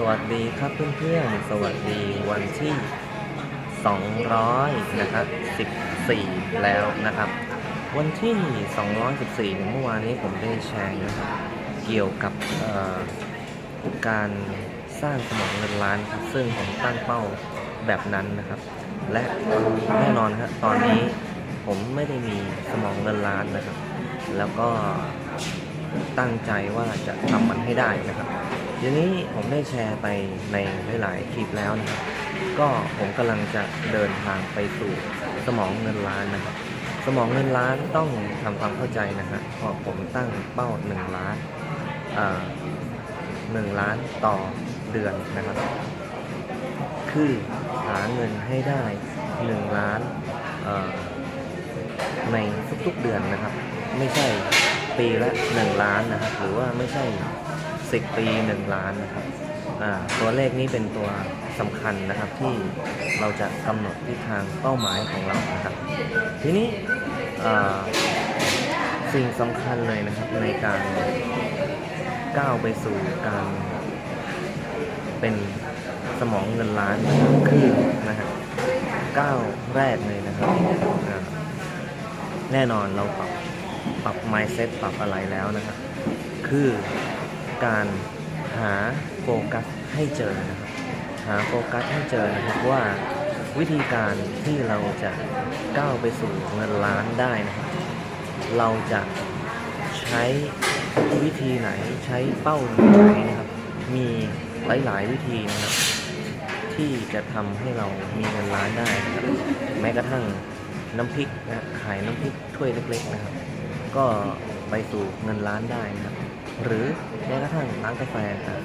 สวัสดีครับเพื่อนๆ สวัสดีวันที่ 200 นะครับ 14 แล้วนะครับ วันที่ 214เนี่ยเมื่อวานนี้ผมได้แชร์นะครับเกี่ยวกับการสร้างสมองเงินล้านครับซึ่งผมตั้งเป้าแบบนั้นนะครับ และแน่นอนครับตอนนี้ผมไม่ได้มีสมองเงินล้านนะครับ แล้วก็ตั้งใจว่าจะทำมันให้ได้นะครับ ทีนี้ผมได้แชร์ไปในหลายๆคลิปแล้วนะครับ ก็ผมกำลังจะเดินทางไปสู่สมองเงินล้านนะครับ สมองเงินล้านต้องทำความเข้าใจนะฮะเพราะผมตั้งเป้า1ล้านหนึ่งล้านต่อเดือนนะครับ คือหาเงินให้ได้1ล้านในทุกๆเดือนนะครับ ไม่ใช่ปีละ1ล้านนะครับ หรือว่าไม่ใช่ 10 ปี 1 ล้านนะครับตัวเลขนี้เป็นตัวสำคัญนะครับที่เราจะกำหนดทิศทางเป้าหมายของเรานะครับ ทีนี้สิ่งสำคัญเลยนะครับในการก้าวไปสู่การเป็นสมองเงินล้านนะครับคือนะฮะก้าวแรกเลยนะครับแน่นอนเราปรับปรับ mindset ปรับอะไรแล้วนะครับ คือ การหาโฟกัสให้เจอนะครับหาโฟกัสให้เจอนะครับว่าวิธีการที่เราจะก้าวไปสู่เงินล้านได้นะครับ เราจะใช้วิธีไหนใช้เป้าไหนนะครับ มีหลาย ๆ วิธีนะครับ ที่จะทำให้เรามีเงินล้านได้นะครับแม้กระทั่งน้ำพริกนะขายน้ำพริกถ้วยเล็ก ๆ นะครับ ก็ ไปสู่เงินล้านได้นะครับ หรือแม้กระทั่งร้านกาแฟครับ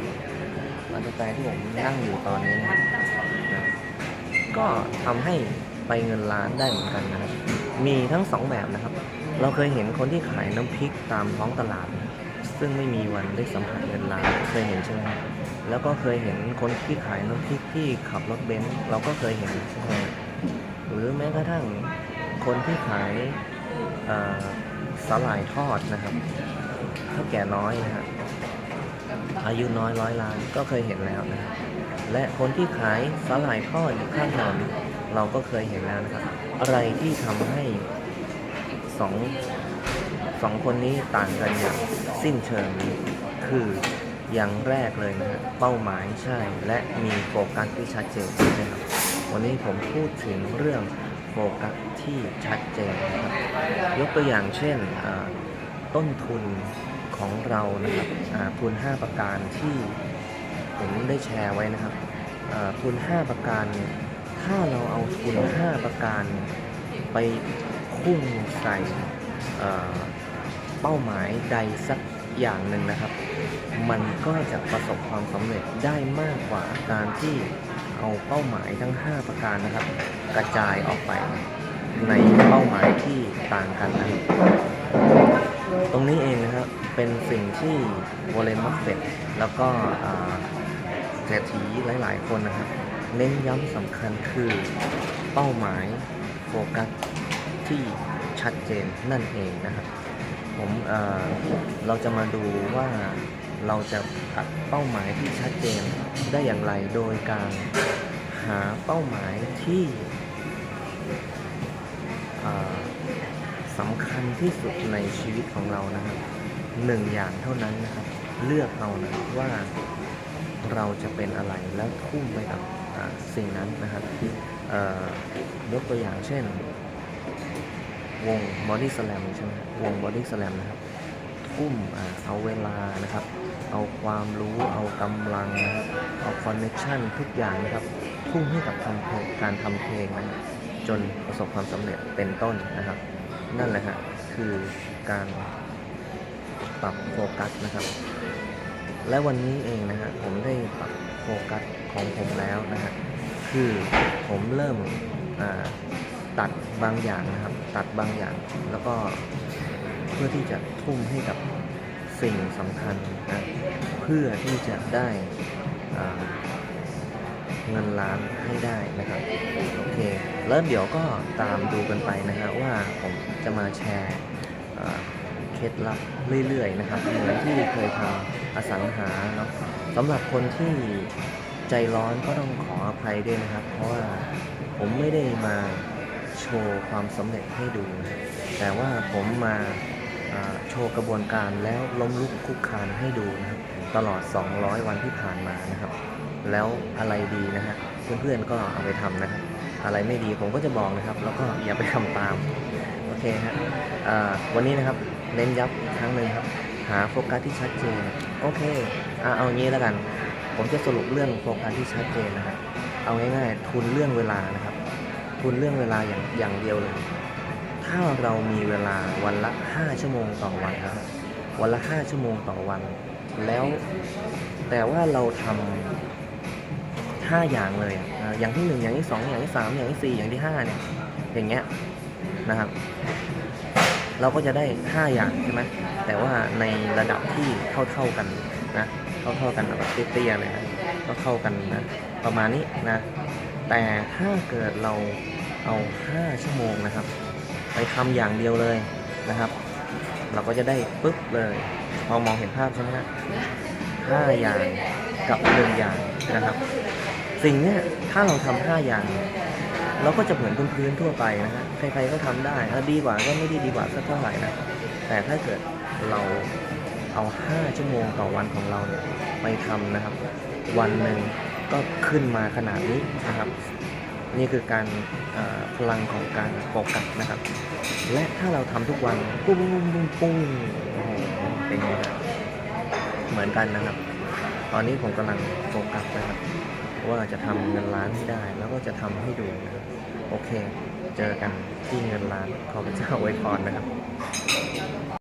ร้านกาแฟที่ผมนั่งอยู่ตอนนี้นะครับก็ทำให้ไปเงินล้านได้เหมือนกันนะครับ มีทั้งสองแบบนะครับ เราเคยเห็นคนที่ขายน้ำพริกตามท้องตลาดนะซึ่งไม่มีวันได้สัมผัสเงินล้านเคยเห็นใช่ไหมแล้วก็เคยเห็นคนที่ขายน้ำพริกที่ขับรถเบนซ์เราก็เคยเห็น หรือแม้กระทั่งคนที่ขายอ่อ สาหร่ายทอดนะครับเท่าแก่น้อยนะฮะอายุน้อยร้อยล้านก็เคยเห็นแล้วนะและคนที่ขายสาหร่ายทอดอยู่ข้างถนนเราก็เคยเห็นแล้วนะครับ อะไรที่ทำให้สองสองคนนี้ต่างกันอย่างสิ้นเชิงคืออย่างแรกเลยนะฮะเป้าหมายใช่ และมีโฟกัสที่ชัดเจนนะครับวันนี้ผมพูดถึงเรื่อง โฟกัสที่ชัดเจนนะครับยกตัวอย่างเช่นต้นทุนของเรานะครับทุน 5 ประการที่ผมได้แชร์ไว้นะครับทุน 5 ประการเนี่ยถ้าเราเอาทุน 5 ประการไปคุ้มใส่เป้าหมายใดสักอย่างหนึ่งนะครับ มันก็จะประสบความสำเร็จได้มากกว่าการที่ เอาเป้าหมายทั้ง 5 ประการนะครับ กระจายออกไปในเป้าหมายที่ต่างกันนะครับตรงนี้เองนะครับเป็นสิ่งที่วอลเลนมัฟเฟตแล้วก็เศรษฐีหลาย ๆ คนนะครับ เน้นย้ำสำคัญคือเป้าหมายโฟกัสที่ชัดเจนนั่นเองนะครับ ผมเเราจะมาดูว่า เราจะตัดเป้าหมายที่ชัดเจนได้อย่างไรโดยการหาเป้าหมายที่สำคัญที่สุดในชีวิตของเรานะครับหนึ่งอย่างเท่านั้นนะครับ เลือกเอานะว่าเราจะเป็นอะไรแล้วทุ่มไปกับอ่สิ่งนั้นนะครับยกตัวอย่างเช่น วง Body Slam ใช่ไหมวง Body Slam นะครับ ทุ่มเอาเวลานะครับ เอาความรู้เอากำลังนะครับเอาคอนเนคชันทุกอย่างนะครับทุ่มให้กับทำเพลงการทำเพลงนะครับจนประสบความสำเร็จเป็นต้นนะครับ นั่นแหละฮะคือการปรับโฟกัสนะครับ และวันนี้เองนะฮะผมได้ปรับโฟกัสของผมแล้วนะฮะคือผมเริ่มตัดบางอย่างนะครับ ตัดบางอย่างแล้วก็ เพื่อที่จะทุ่มให้กับสิ่งสำคัญนะเพื่อที่จะได้เงินล้านให้ได้นะครับโอเคแล้วเดี๋ยวก็ตามดูกันไปนะฮะว่าผมจะมาแชร์เคล็ดลับเรื่อยๆนะครับเหมือนที่เคยทำอสังหาเนาะสำหรับคนที่ใจร้อนก็ต้องขออภัยด้วยนะครับ เพราะว่าผมไม่ได้มาโชว์ความสำเร็จให้ดู แต่ว่าผมมา โชว์กระบวนการแล้วล้มลุกคุกคานให้ดูนะครับตลอด 200 วันที่ผ่านมานะครับ แล้วอะไรดีนะฮะเพื่อนๆก็เอาไปทำนะครับอะไรไม่ดีผมก็จะบอกนะครับ แล้วก็อย่าไปทำตามโอเคฮะวันนี้นะครับเน้นย้ำครั้งหนึ่งครับ หาโฟกัสที่ชัดเจนโอเคอ่าเอางี้แล้วกัน ผมจะสรุปเรื่องโฟกัสที่ชัดเจนนะครับเอาง่ายๆทุนเรื่องเวลานะครับ ทุนเรื่องเวลาอย่างอย่างเดียวเลย ถ้าเรามีเวลาวันละ 5 ชั่วโมงต่อวันนะครับ วันละ 5 ชั่วโมงต่อวัน แล้วแต่ว่าเราทำห้าอย่างเลยอย่างที่หนึ่งอย่างที่สองอย่างที่สามอย่างที่สี่อย่างที่ห้าเนี่ย อย่างเงี้ยนะครับ เราก็จะได้5อย่างใช่ไหมแต่ว่าในระดับที่เท่าเท่าๆกันนะเท่าเท่าๆกันแบบเตี้ยๆเลยนะเท่าเท่ากันนะประมาณนี้นะ แต่ถ้าเกิดเราเอา 5 ชั่วโมงนะครับ ไปทำอย่างเดียวเลยนะครับ เราก็จะได้ปุ๊บเลยมองมองเห็นภาพใช่ไหมฮะห้าอย่างกับหนึ่งอย่างนะครับ สิ่งเนี้ยถ้าเราทำห้าอย่างเราก็จะเหมือนพื้นๆทั่วไปนะฮะใครๆก็ทำได้เออดีกว่าก็ไม่ได้ดีกว่าสักเท่าไหร่นะแต่ถ้าเกิดเราเอา 5 ชั่วโมงต่อวันของเราเนี่ยไปทำนะครับ วันหนึ่งก็ขึ้นมาขนาดนี้นะครับ นี่คือการพลังของการโฟกัสนะครับ และถ้าเราทำทุกวันปุ้งปุ้งปุ้งปุ้งโอ้โหเป็นไงครับเหมือนกันนะครับ ตอนนี้ผมกำลังโฟกัสนะครับว่าจะทำเงินล้านให้ได้ แล้วก็จะทำให้ดูนะครับโอเค เจอกันที่เงินล้านขอพระเจ้าไว้พรนะครับ